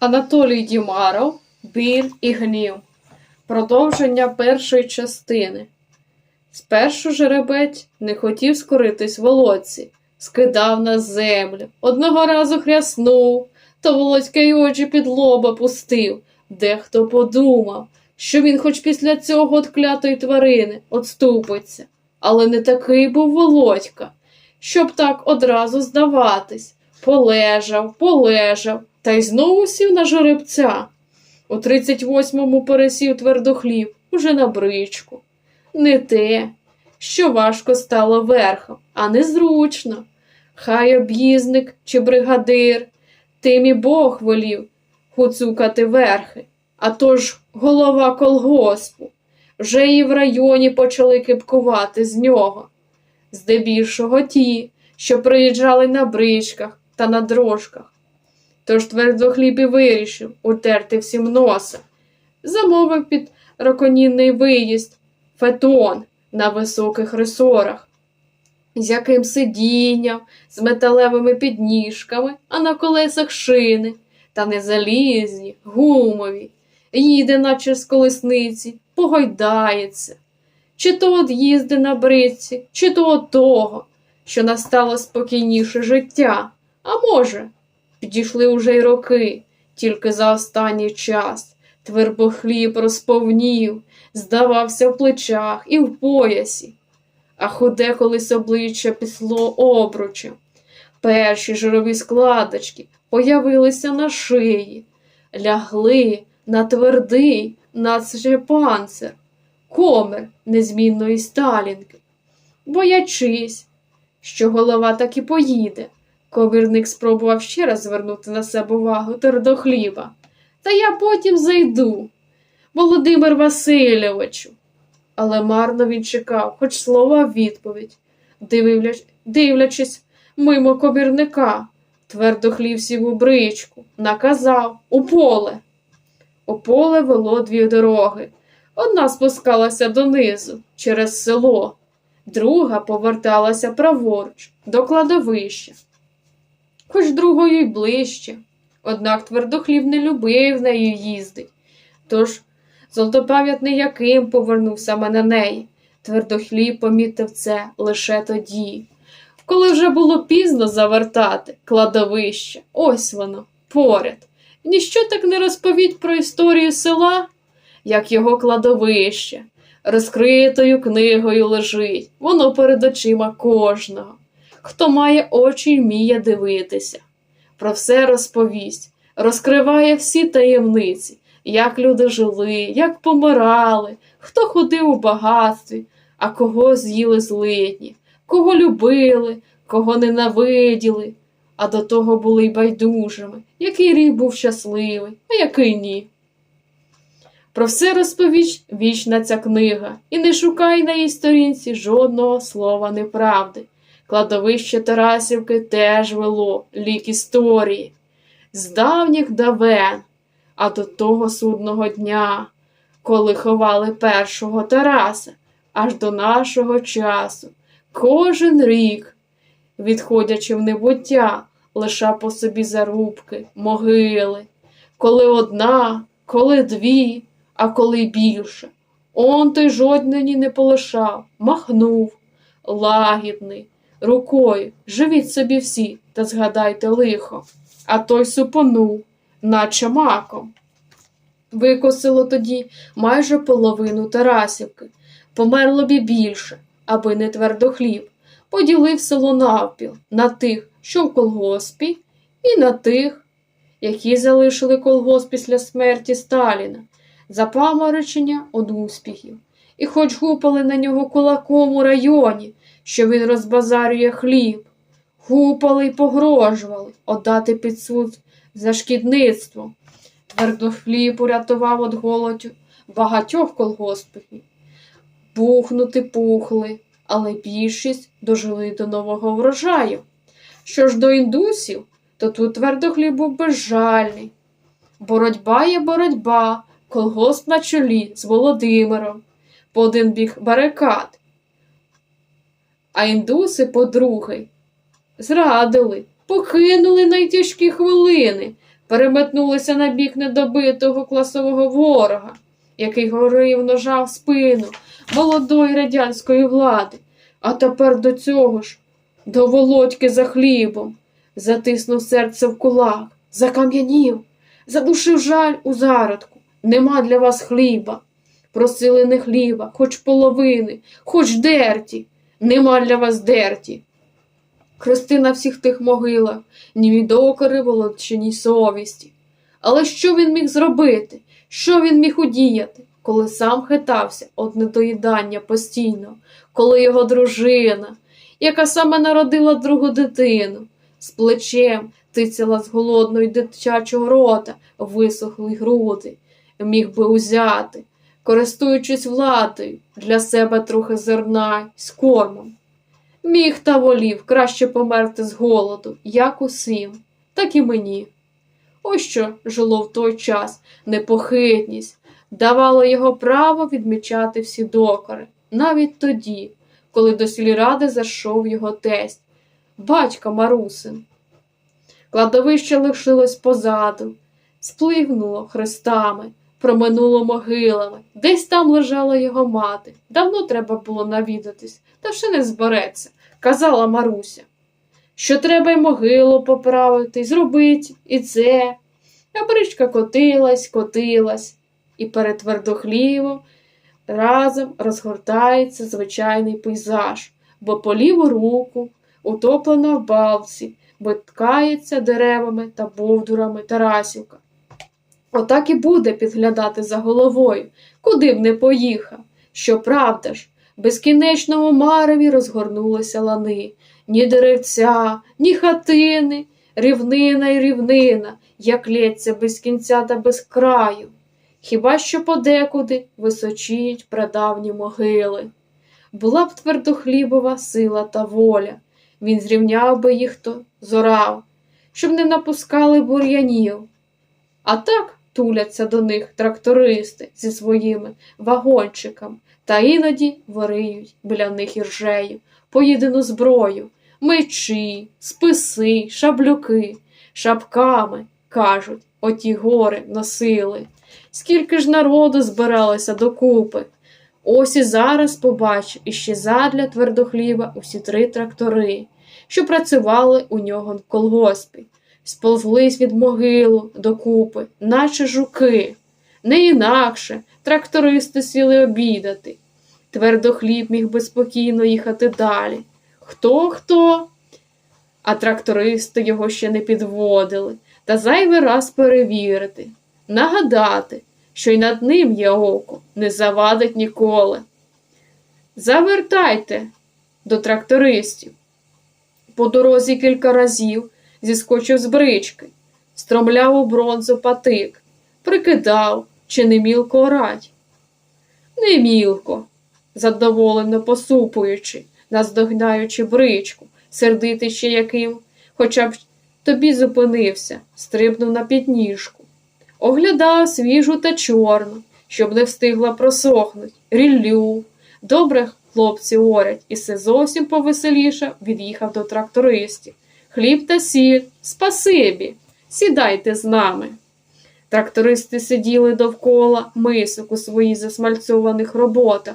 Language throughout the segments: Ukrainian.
Анатолій Дімаров Біль і гнів. Продовження першої частини. Спершу жеребець не хотів скоритись володці, скидав на землю, одного разу хряснув, то володька й очі під лоба пустив. Дехто подумав, що він хоч після цього от клятої тварини отступиться. Але не такий був володька, щоб так одразу здаватись. Полежав, полежав, та й знову сів на жеребця. У 38-му пересів твердохліб, уже на бричку. Не те, що важко стало верхом, а незручно. Хай об'їзник чи бригадир, тим і Бог волів хуцукати верхи, а то ж голова колгоспу. Вже і в районі почали кипкувати з нього. Здебільшого ті, що приїжджали на бричках та на дрожках. Тож твердохліб і вирішив утерти всім носа. Замовив під раконінний виїзд фетон на високих ресорах, з яким сидінням, з металевими підніжками, а на колесах шини, та не залізні, гумові, їде, наче з колесниці, погойдається. Чи то от їзди на бричці, чи то от того, що настало спокійніше життя, а може, Підійшли уже й роки, тільки за останній час. Твербохліб розповнів, здавався в плечах і в поясі, а худе колись обличчя післо обручем. Перші жирові складочки появилися на шиї, лягли на твердий, наче панцир, комер незмінної сталінки, боячись, що голова так і поїде. Ковірник спробував ще раз звернути на себе увагу твердохліба. Та я потім зайду, Володимир Васильовичу. Але марно він чекав, хоч слова відповідь, Дивляч... дивлячись мимо ковірника, твердохлів сів у бричку, наказав у поле. У поле вело дві дороги. Одна спускалася донизу через село, друга поверталася праворуч до кладовища хоч другою й ближче. Однак твердохліб не любив нею їздить. Тож золотопам'ятний яким повернув саме на неї. Твердохліб помітив це лише тоді, коли вже було пізно завертати кладовище. Ось воно, поряд. Ніщо так не розповідь про історію села, як його кладовище. Розкритою книгою лежить, воно перед очима кожного хто має очі й вміє дивитися. Про все розповість, розкриває всі таємниці, як люди жили, як помирали, хто ходив у багатстві, а кого з'їли злидні, кого любили, кого ненавиділи, а до того були й байдужими, який рік був щасливий, а який ні. Про все розповість вічна ця книга, і не шукай на її сторінці жодного слова неправди. Кладовище Тарасівки теж вело лік історії, з давніх давен, а до того судного дня, коли ховали першого Тараса, аж до нашого часу, кожен рік, відходячи в небуття, лиша по собі зарубки, могили, коли одна, коли дві, а коли більше. Он той жодної не полишав, махнув, лагідний рукою живіть собі всі та згадайте лихо, а той супонув, наче маком. Викосило тоді майже половину Тарасівки, померло б і більше, аби не твердохліб, поділив село навпіл на тих, що в колгоспі, і на тих, які залишили колгосп після смерті Сталіна, запаморочення од успіхів. І хоч гупали на нього кулаком у районі, що він розбазарює хліб, гупали й погрожували отдати під суд за шкідництво. Твердохліб урятував від голодю багатьох колгоспів. Бухнути пухли, але більшість дожили до нового врожаю. Що ж до індусів, то тут твердохліб був безжальний. Боротьба є боротьба, колгосп на чолі з Володимиром, по один бік барикад, а індуси по другий. Зрадили, покинули найтяжкі хвилини, переметнулися на бік недобитого класового ворога, який горив ножа в спину молодої радянської влади, а тепер до цього ж, до володьки за хлібом, затиснув серце в кулак, закам'янів, задушив жаль у зародку. Нема для вас хліба. Просили не хліба, хоч половини, хоч дерті. Нема для вас дерті. Хрести на всіх тих могилах, німі докори володчиній совісті. Але що він міг зробити? Що він міг удіяти, коли сам хитався од недоїдання постійно, коли його дружина, яка саме народила другу дитину, з плечем тицяла з голодної дитячого рота висохлі груди, міг би узяти, користуючись владою, для себе трохи зерна з кормом. Міг та волів краще померти з голоду, як усім, так і мені. Ось що жило в той час непохитність, давало його право відмічати всі докори, навіть тоді, коли до сільради зайшов його тесть, батька Марусин. Кладовище лишилось позаду, спливнуло хрестами, проминуло могилами, десь там лежала його мати. Давно треба було навідатись, та ще не збереться, казала Маруся. Що треба й могилу поправити, зробити, і це. А бричка котилась, котилась, і перед твердохлівом разом розгортається звичайний пейзаж, бо по ліву руку утоплено в балці, биткається деревами та бовдурами Тарасівка. Отак і буде підглядати за головою, куди б не поїхав. Щоправда ж, безкінечному мареві розгорнулися лани, ні деревця, ні хатини, рівнина й рівнина, як лється без кінця та без краю. Хіба що подекуди височіють прадавні могили. Була б твердохлібова сила та воля, він зрівняв би їх то зорав, щоб не напускали бур'янів. А так туляться до них трактористи зі своїми вагончиками та іноді вариють біля них іржею, поїдену зброю, мечі, списи, шаблюки, шапками, кажуть, оті гори носили. Скільки ж народу збиралося докупи. Ось і зараз побачив іще задля твердохліба усі три трактори, що працювали у нього в колгоспі, сползлись від могилу докупи, наче жуки. Не інакше трактористи сіли обідати. Твердохліб міг би спокійно їхати далі. Хто хто? А трактористи його ще не підводили, та зайвий раз перевірити, нагадати, що й над ним є око, не завадить ніколи. Завертайте до трактористів. По дорозі кілька разів зіскочив з брички, стромляв у бронзу патик, прикидав, чи не мілко орать. Не мілко, задоволено посупуючи, наздогнаючи бричку, сердитий ще яким, хоча б тобі зупинився, стрибнув на підніжку. Оглядав свіжу та чорну, щоб не встигла просохнуть, ріллю. Добре хлопці орять, і все зовсім повеселіше від'їхав до трактористів. Хліб та сіль, спасибі, сідайте з нами. Трактористи сиділи довкола мисок у своїх засмальцьованих роботах,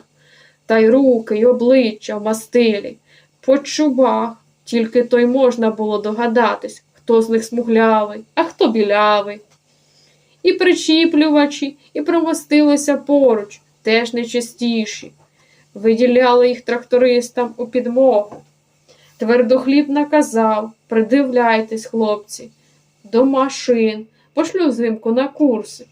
та й руки, й обличчя в мастилі, по чубах, тільки то й можна було догадатись, хто з них смуглявий, а хто білявий. І причіплювачі, і промостилися поруч, теж нечистіші. Виділяли їх трактористам у підмогу. Твердохліб наказав придивляйтесь, хлопці, до машин, пошлю взимку на курси.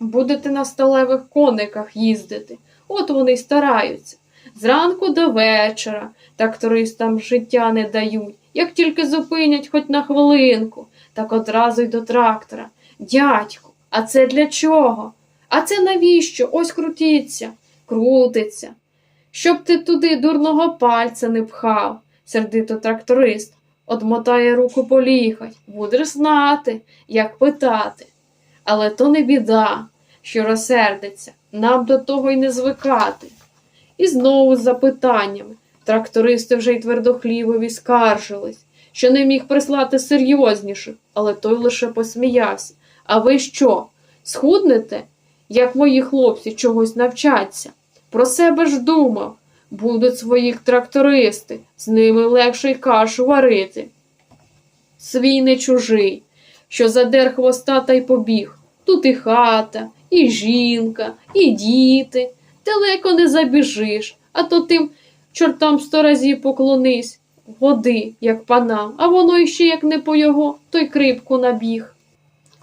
Будете на сталевих кониках їздити, от вони й стараються. Зранку до вечора трактористам життя не дають, як тільки зупинять хоч на хвилинку, так одразу й до трактора. Дядьку, а це для чого? А це навіщо? Ось крутіться, крутиться. Щоб ти туди дурного пальця не пхав, сердито тракторист, одмотає руку поліхать, будеш знати, як питати. Але то не біда, що розсердиться, нам до того й не звикати. І знову з запитаннями трактористи вже й твердохлібові скаржились, що не міг прислати серйозніших, але той лише посміявся. А ви що? Схуднете, як мої хлопці чогось навчаться? Про себе ж думав. Будуть своїх трактористи, з ними легше й кашу варити. Свій не чужий, що задер хвоста та й побіг. Тут і хата, і жінка, і діти. Далеко не забіжиш, а то тим чортам сто разів поклонись. Води, як панам, а воно іще як не по його, то й крипку набіг.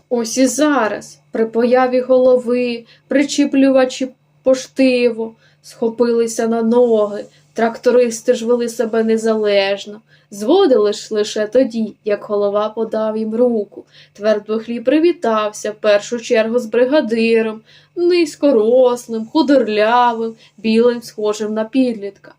Ось і зараз, при появі голови, причіплювачі поштиво, схопилися на ноги, трактористи ж вели себе незалежно, зводили ж лише тоді, як голова подав їм руку. Твердохліб привітався в першу чергу з бригадиром, низькорослим, худорлявим, білим, схожим на підлітка.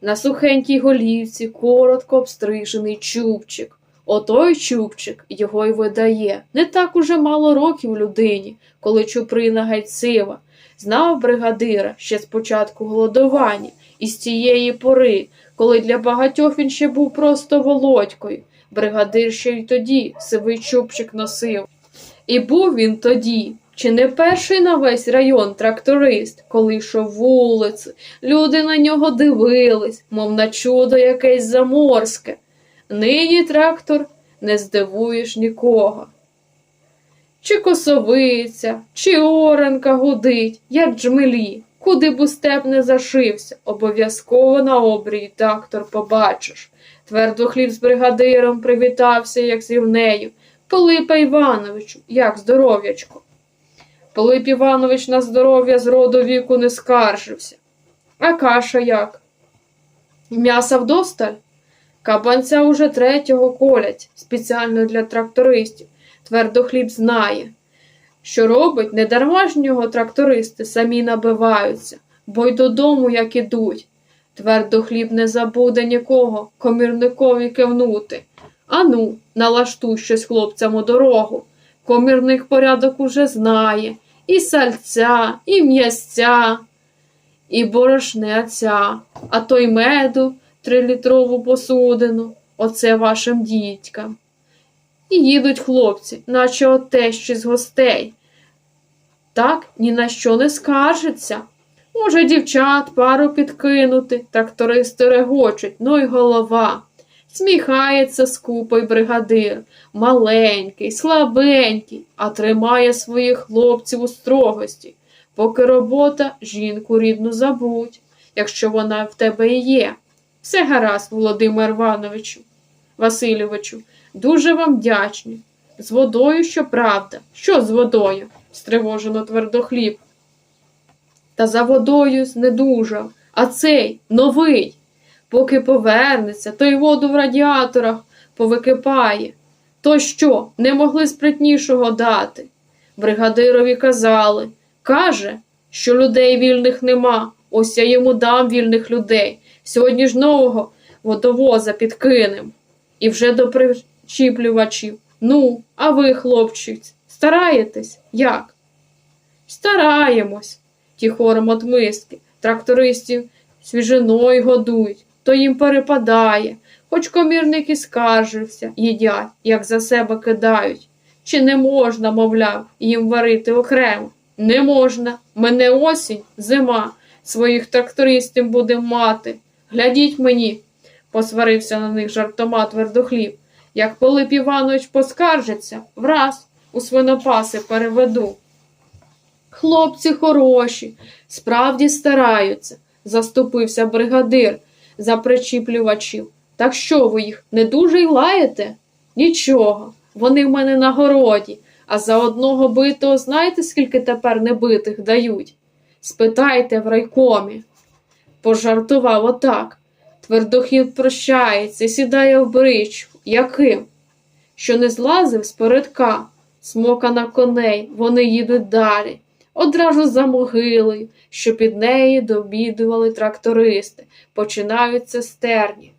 На сухенькій голівці коротко обстрижений чубчик. Отой чубчик його й видає. Не так уже мало років людині, коли чуприна гайцива. Знав бригадира ще з початку голодування, і з тієї пори, коли для багатьох він ще був просто володькою. Бригадир ще й тоді сивий чубчик носив. І був він тоді, чи не перший на весь район тракторист, коли йшов вулиці, люди на нього дивились, мов на чудо якесь заморське. Нині трактор не здивуєш нікого. Чи косовиця, чи оранка гудить, як джмелі, куди б у степ не зашився, обов'язково на обрії трактор побачиш. Твердохліб з бригадиром привітався, як з рівнею. Пилипа Івановичу, як здоров'ячко. Пилип Іванович на здоров'я з роду віку не скаржився. А каша як? М'яса вдосталь? Кабанця уже третього колять, спеціально для трактористів. Твердохліб знає, що робить не ж нього трактористи самі набиваються, бо й додому як ідуть. Твердохліб не забуде нікого комірникові кивнути. Ану, налаштуй щось хлопцям у дорогу. Комірник порядок уже знає і сальця, і м'ясця, і борошнеця, а то й меду трилітрову посудину. Оце вашим дітькам. І їдуть хлопці, наче отещі з гостей. Так ні на що не скаржиться. Може, дівчат пару підкинути, трактористи регочуть, ну й голова. Сміхається скупий бригадир, маленький, слабенький, а тримає своїх хлопців у строгості. Поки робота, жінку рідну забудь, якщо вона в тебе і є. Все гаразд, Володимир Івановичу, Васильовичу, дуже вам вдячні. З водою, що правда. Що з водою? стривожено твердохліб. Та за водою знедужав, а цей новий. Поки повернеться, то й воду в радіаторах повикипає. То що, не могли спритнішого дати? Бригадирові казали. Каже, що людей вільних нема. Ось я йому дам вільних людей. Сьогодні ж нового водовоза підкинем. І вже до причіплювачів. Ну, а ви, хлопчиць, стараєтесь? Як? Стараємось. Ті хором от миски. Трактористів свіжиною годують, то їм перепадає. Хоч комірник і скаржився, їдять, як за себе кидають. Чи не можна, мовляв, їм варити окремо? Не можна. Мене осінь, зима. Своїх трактористів будем мати. Глядіть мені, посварився на них жартома твердохліб. Як Пилип Іванович поскаржиться, враз у свинопаси переведу. Хлопці хороші, справді стараються, заступився бригадир за причіплювачів. Так що ви їх не дуже й лаєте? Нічого, вони в мене на городі, а за одного битого знаєте, скільки тепер небитих дають? Спитайте в райкомі. Пожартував отак. Твердохід прощається, сідає в бричку. Яким? Що не злазив з передка, смока на коней, вони їдуть далі. Одразу за могилою, що під неї добідували трактористи, починають цистерні.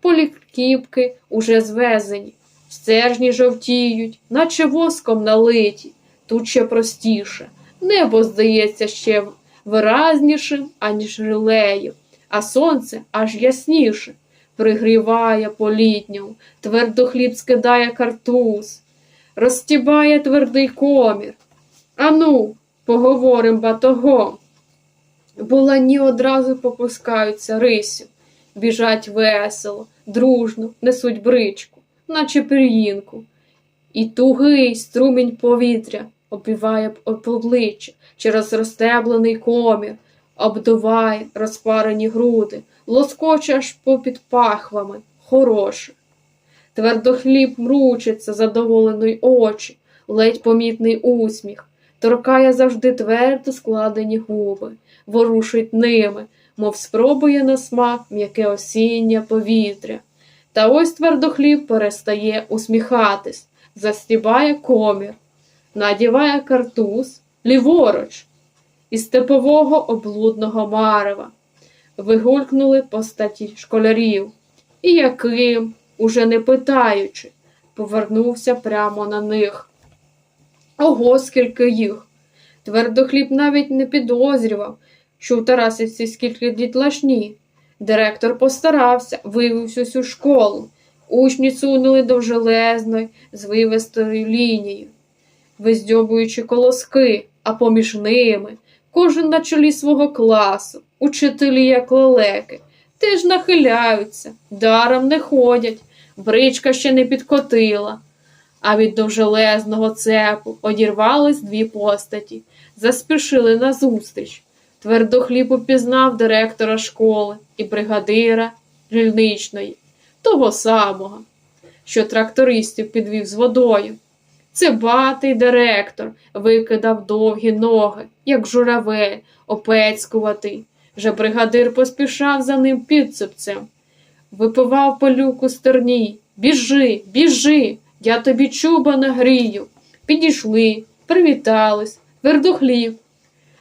Полікіпки уже звезені, стержні жовтіють, наче воском налиті, тут ще простіше. Небо здається ще виразнішим, аніж рилею, а сонце аж ясніше. Пригріває по літньому, твердо хліб скидає картуз, розтібає твердий комір. Ану, поговорим батогом. Булані одразу попускаються рисю, біжать весело, дружно, несуть бричку, наче пір'їнку. І тугий струмінь повітря оббиває об обличчя через розстеблений комір, обдуває розпарені груди, лоскоче аж попід пахвами, хороше. Твердохліб мручиться, задоволений очі, ледь помітний усміх, торкає завжди твердо складені губи, ворушить ними, мов спробує на смак м'яке осіннє повітря. Та ось твердохліб перестає усміхатись, застібає комір, надіває картуз. Ліворуч. Із степового облудного марева. Вигулькнули постаті школярів, і яким, уже не питаючи, повернувся прямо на них. Ого, скільки їх! Твердохліб навіть не підозрював, що у Тарасівці скільки дітлашні. Директор постарався, вивів всю школу. Учні сунули довжелезної, звивистою лінією, виздьобуючи колоски, а поміж ними кожен на чолі свого класу, учителі, як лелеки, теж нахиляються, даром не ходять, бричка ще не підкотила. А від довжелезного цепу одірвались дві постаті, заспішили назустріч. Твердохліб упізнав директора школи і бригадира дільничної, того самого, що трактористів підвів з водою. Це батий директор викидав довгі ноги, як журавель, опецькуватий. Вже бригадир поспішав за ним підцепцем. Випивав пилюку стерні. Біжи, біжи, я тобі чуба нагрію. Підійшли, привітались, твердохлів.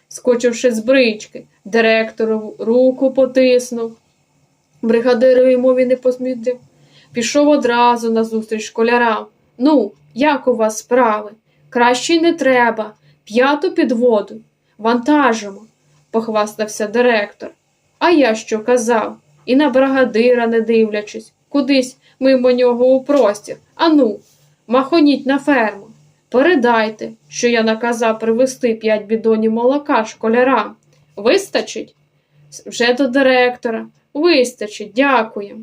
Скочивши з брички, директору руку потиснув. Бригадирові мові не посмітив. Пішов одразу на зустріч школярам. Ну, як у вас справи? Краще не треба. П'яту підводу. Вантажимо, похвастався директор. А я що казав? І на бригадира не дивлячись, кудись мимо нього у простір. Ану, махоніть на ферму. Передайте, що я наказав привезти п'ять бідонів молока школярам. Вистачить? Вже до директора. Вистачить, дякуємо.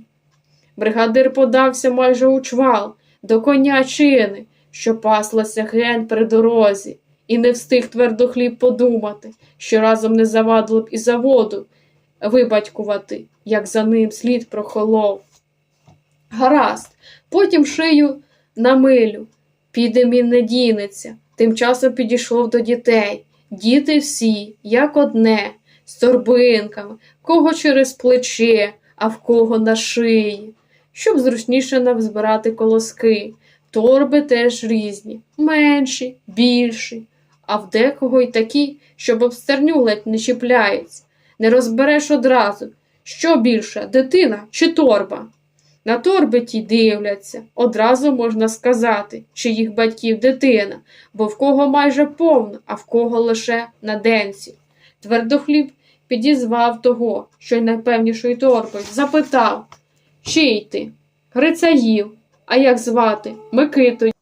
Бригадир подався майже у чвал, до коня чини, що паслася ген при дорозі, і не встиг твердохліб подумати, що разом не завадило б і заводу вибатькувати, як за ним слід прохолов. Гаразд, потім шию на милю, піде він не дінеться. Тим часом підійшов до дітей. Діти всі, як одне, з торбинками, кого через плече, а в кого на шиї, щоб зручніше навзбирати колоски. Торби теж різні, менші, більші, а в декого й такі, щоб об стерню ледь не чіпляється. Не розбереш одразу, що більше, дитина чи торба. На торби ті дивляться, одразу можна сказати, чи їх батьків дитина, бо в кого майже повно, а в кого лише на денці. Твердохліб підізвав того, що й найпевнішою торбою, запитав, чий ти? Грицаїв, а як звати? Микито.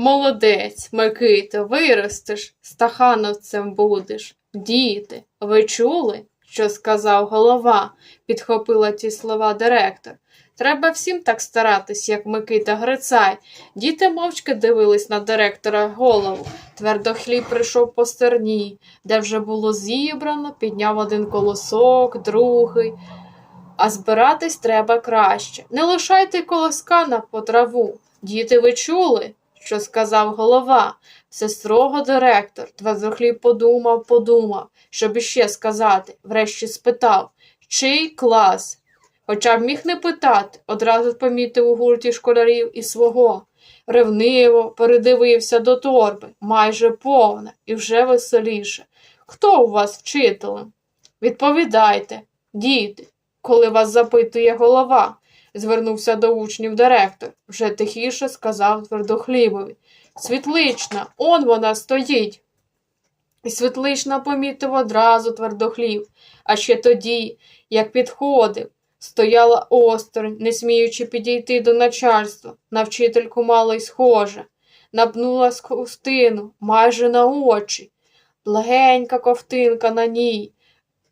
Молодець, Микито, виростеш, стахановцем будеш. Діти, ви чули, що сказав голова, підхопила ті слова директор. Треба всім так старатись, як Микита Грицай. Діти мовчки дивились на директора голову. Твердохліб прийшов по стерні, де вже було зібрано, підняв один колосок, другий. А збиратись треба краще. Не лишайте колоска на потраву. Діти, ви чули, що сказав голова. Все строго директор. Твердохліб подумав, подумав, щоб іще сказати. Врешті спитав, чий клас? Хоча б міг не питати, одразу помітив у гурті школярів і свого. Ревниво передивився до торби, майже повна і вже веселіше. Хто у вас вчителем? Відповідайте, діти, коли вас запитує голова, звернувся до учнів директор, вже тихіше сказав твердохлібові. Світлична, он вона стоїть. І Світлична помітив одразу твердохліб, а ще тоді, як підходив, стояла осторонь, не сміючи підійти до начальства, на вчительку мало й схоже, напнула з ковтину майже на очі, легенька ковтинка на ній,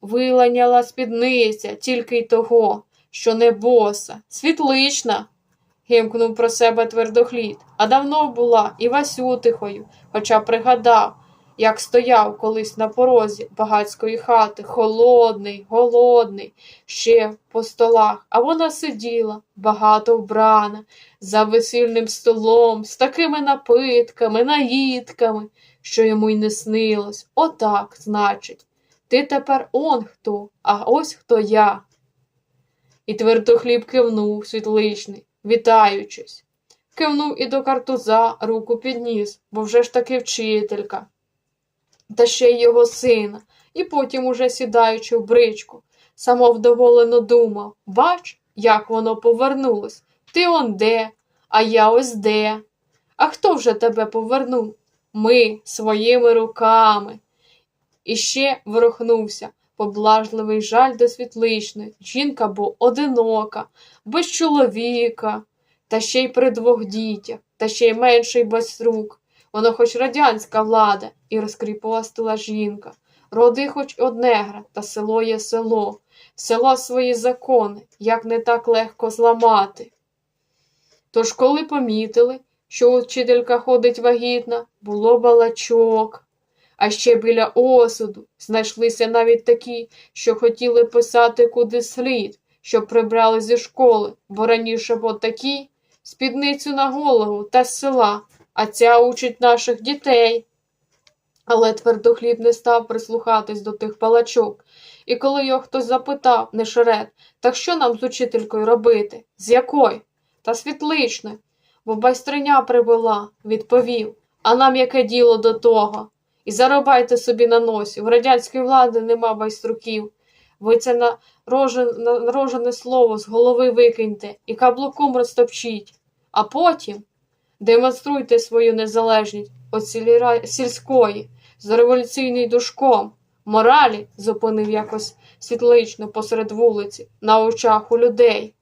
виланяла спідниця тільки й того, що не боса, світлична. гимкнув про себе твердохлід, а давно була і Васютихою, хоча пригадав, як стояв колись на порозі багатської хати, холодний, голодний, ще по столах, а вона сиділа, багато вбрана, за весільним столом, з такими напитками, наїдками, що йому й не снилось. Отак, значить, ти тепер он хто, а ось хто я. І твердохліб кивнув світличний, вітаючись. Кивнув і до картуза руку підніс, бо вже ж таки вчителька та ще й його сина, і потім, уже сідаючи в бричку, самовдоволено думав бач, як воно повернулось. Ти он де, а я ось де. А хто вже тебе повернув? Ми своїми руками. І ще ворухнувся поблажливий жаль до світличної. Жінка бо одинока, без чоловіка, та ще й при двох дітях, та ще й менший без рук. Воно хоч радянська влада, і розкріпостила жінка. Роди хоч однегра, та село є село, село свої закони, як не так легко зламати. Тож, коли помітили, що учителька ходить вагітна, було балачок. А ще біля осуду знайшлися навіть такі, що хотіли писати куди слід, щоб прибрали зі школи, бо раніше бо такі спідницю на голову та з села, а ця учить наших дітей. Але твердохліб не став прислухатись до тих палачок, і коли його хтось запитав, не шерет, так що нам з учителькою робити? З якою? Та світличною. Бо байстриня прибула, відповів, а нам яке діло до того? І зарубайте собі на носі. В радянської влади нема байструків. Ви це нарожене, нарожене слово з голови викиньте і каблуком розтопчіть, а потім демонструйте свою незалежність від сільської з революційним душком. Моралі зупинив якось світлично посеред вулиці, на очах у людей.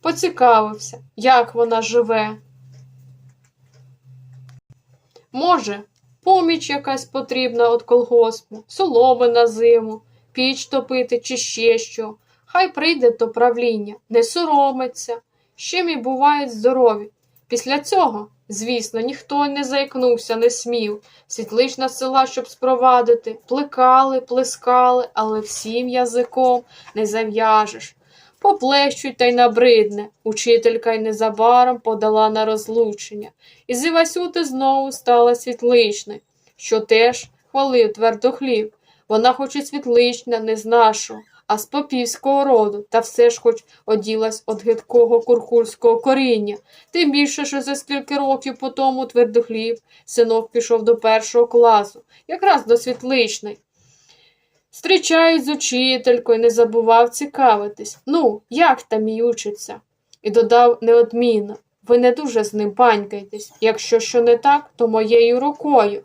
Поцікавився, як вона живе. Може, поміч якась потрібна від колгоспу, соломи на зиму, піч топити чи ще що. Хай прийде до правління, не соромиться, з чим і бувають здорові. Після цього, звісно, ніхто не заікнувся, не смів. Світлична села, щоб спровадити, плекали, плескали, але всім язиком не зав'яжеш. Поплещуть та й набридне. Учителька й незабаром подала на розлучення. І з Івасюти знову стала світличною, що теж хвалив твердохліб. Вона хоч і світлична, не з нашого, а з попівського роду, та все ж хоч оділась від гидкого куркульського коріння. Тим більше, що за скільки років по тому твердохліб синок пішов до першого класу, якраз до світличної. Зустрічають з учителькою, не забував цікавитись. Ну, як там і учиться? І додав неодмінно. Ви не дуже з ним панькайтесь. Якщо що не так, то моєю рукою.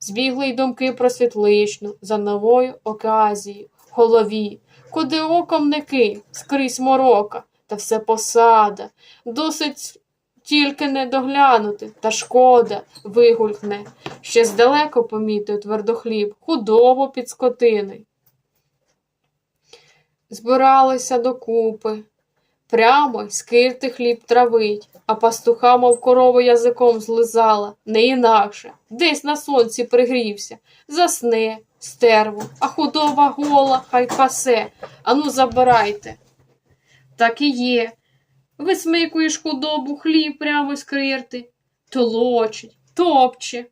Збігли й думки про світличну, за новою оказією, голові, куди оком не кинь, скрізь морока, та все посада. Досить тільки не доглянути, та шкода вигулькне. Ще здалеко помітив твердохліб, худобу під скотиною. Збиралися докупи. Прямо й скирти хліб травить, а пастуха, мов корову язиком злизала, не інакше, десь на сонці пригрівся, засне, стерву, а худоба гола, хай пасе, ану забирайте. Так і є. Висмикуєш худобу, хліб прямо з крирти, толочить, топче.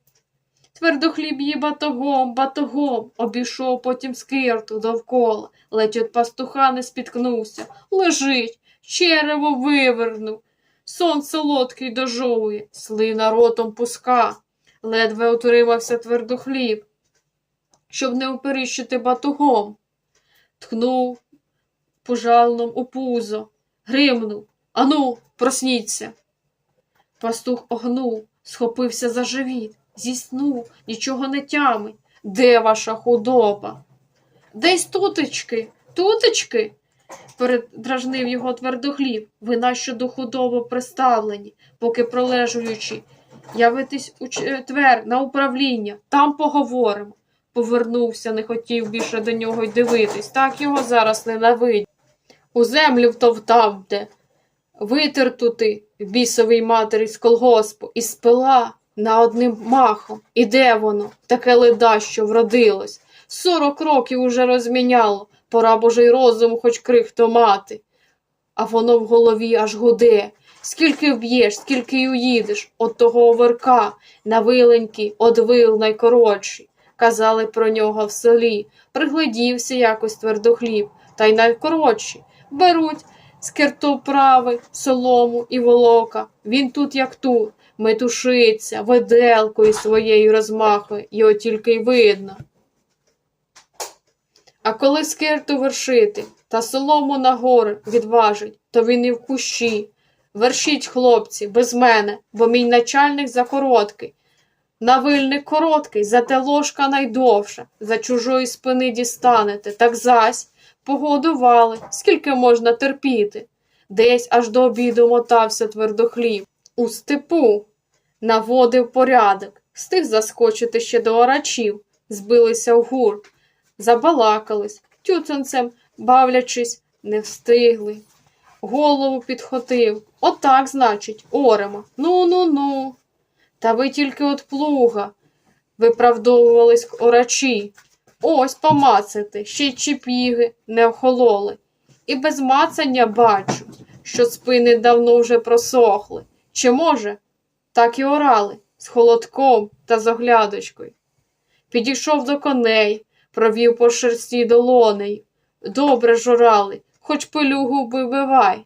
Твердохліб її батогом, батогом, обійшов потім скирту довкола, ледь від пастуха не спіткнувся, лежить, черево вивернув. Сон солодкий дожовує, слина ротом пуска, ледве утримався твердохліб, щоб не уперіщити батогом. Тхнув пожалном у пузо, гримнув. Ану, просніться. Пастух огнув, схопився за живіт, зіснув, нічого не тямить. Де ваша худоба? Десь тутечки, тутечки. передражнив його твердохліб. Ви нащо до худоби приставлені, поки пролежуючи. Явитись у четвер на управління, там поговоримо. Повернувся, не хотів більше до нього й дивитись, так його зараз ненавидять. У землю втовтав де. Витер тути в бісовій матері з колгоспу і спила на одним махом. І де воно, таке леда, що вродилось? Сорок років уже розміняло, пора божий розуму хоч крихто мати. А воно в голові аж гуде. Скільки вб'єш, скільки й уїдеш, от того оверка, на виленькі, од вил найкоротші. Казали про нього в селі. Приглядівся якось твердохліб, та й найкоротші. Беруть з кертоправи, солому і волока. Він тут, як тут, метушиться, виделкою своєю розмахує, його тільки й видно. А коли скирту вершити та солому на гори відважить, то він і в кущі. Вершіть, хлопці, без мене, бо мій начальник закороткий. Навильник короткий, зате ложка найдовша, за чужої спини дістанете, так зась погодували, скільки можна терпіти. Десь аж до обіду мотався твердохліб. У степу наводив порядок, встиг заскочити ще до орачів, збилися в гурт, забалакались, тютюнцем, бавлячись, не встигли. Голову підхотив. Отак, значить, орема. Ну ну ну. Та ви тільки от плуга, виправдовувались орачі. Ось помацати, ще й чіпіги не охололи. І без мацання бачу, що спини давно вже просохли. Чи може, так і орали з холодком та з оглядочкою. Підійшов до коней, провів по шерсті долонею. Добре журали, хоч пилюгу вибивай.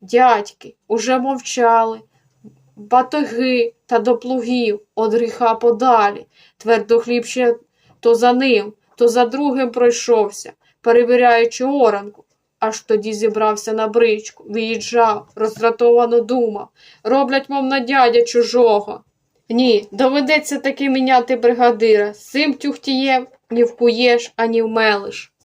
Дядьки уже мовчали, батоги та до плугів од гріха подалі. Твердохліб ще то за ним, то за другим пройшовся, перевіряючи оранку. Аж тоді зібрався на бричку, виїжджав, роздратовано думав. Роблять, мов на дядя чужого. Ні, доведеться таки міняти бригадира. З цим тюхтієм ні вкуєш, ані вмелиш.